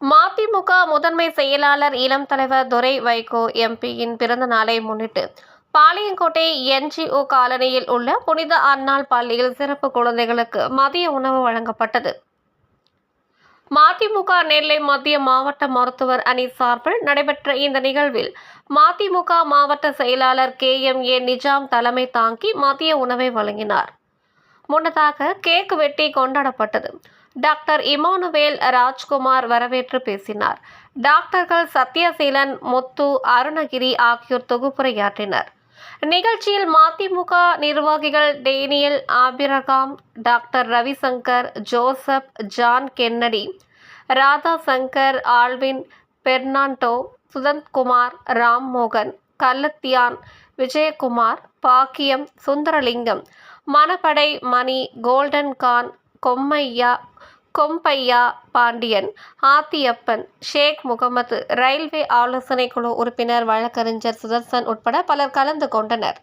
மதிமுக முதன்மை செயலாளர் இளம் தலைவர் துரை வைகோ எம்பியின் பிறந்த நாளை முன்னிட்டு பாளையங்கோட்டை என்ஜிஓ காலனியில் உள்ள புனித அன்னாள் பள்ளியில் சிறப்பு குழந்தைகளுக்கு மதிய உணவு வழங்கப்பட்டது. மதிமுக நெல்லை மத்திய மாவட்ட மருத்துவர் அணி சார்பில் நடைபெற்ற இந்த நிகழ்வில் மதிமுக மாவட்ட செயலாளர் கே எம் ஏ நிஜாம் தலைமை தாங்கி மதிய உணவை வழங்கினார். முன்னதாக கேக் வெட்டி கொண்டாடப்பட்டது. டாக்டர் இமானுவேல் ராஜ்குமார் வரவேற்று பேசினார். டாக்டர்கள் சத்யசீலன் முத்து அருணகிரி ஆகியோர் தொகுப்புரையாற்றினர். நிகழ்ச்சியில் மதிமுக நிர்வாகிகள் Daniel Abraham doctor Ravishankar Joseph John Kennedy Radha Shankar Alvin Fernando Sudhanthkumar Rammohan Kallathiyan Vijayakumar Bakkiyam Sundaralingam Manappadai Mani golden Khan Kommaiya Kombaiya Pandian Athiyappan Sheikh Mohammed railway ஆலோசனை குழு உறுப்பினர் வழக்கறிஞர் சுதர்சன் உட்பட பலர் கலந்து கொண்டனர்.